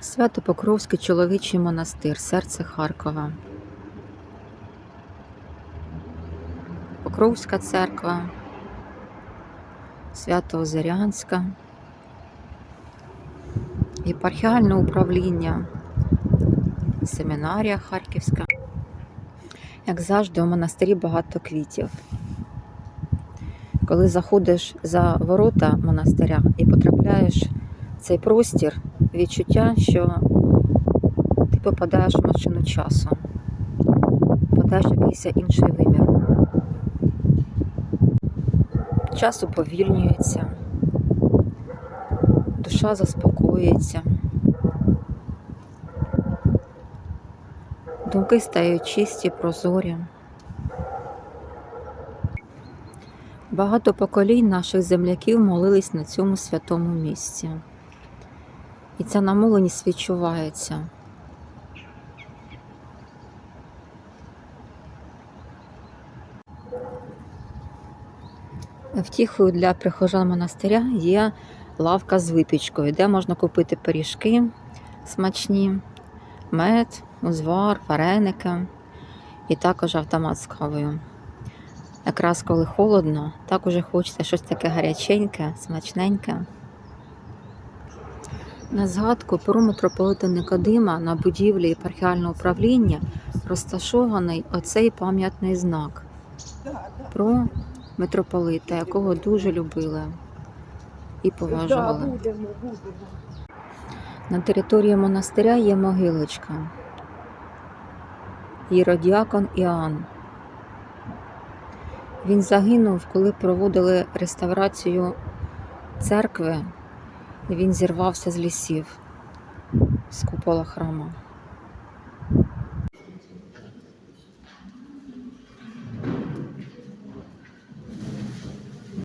Свято-Покровський чоловічий монастир, серце Харкова. Покровська церква, Свято-Озерянська, єпархіальне управління, семінарія Харківська. Як завжди, у монастирі багато квітів. Коли заходиш за ворота монастиря і потрапляєш цей простір, відчуття, що ти попадаєш в машину часу, попадаєш в якийсь інший вимір. Час уповільнюється, душа заспокоюється, думки стають чисті, прозорі. Багато поколінь наших земляків молились на цьому святому місці. І ця намоленість відчувається. Втіхою для прихожан монастиря є лавка з випічкою, де можна купити пиріжки смачні, мед, узвар, вареники і також автомат з кавою. Якраз коли холодно, так уже хочеться щось таке гаряченьке, смачненьке. На згадку про митрополита Никодима на будівлі єпархіального управління розташований оцей пам'ятний знак про митрополита, якого дуже любили і поважали. На території монастиря є могилочка. Єродіакон Іоанн. Він загинув, коли проводили реставрацію церкви, він зірвався з лісів з купола храму.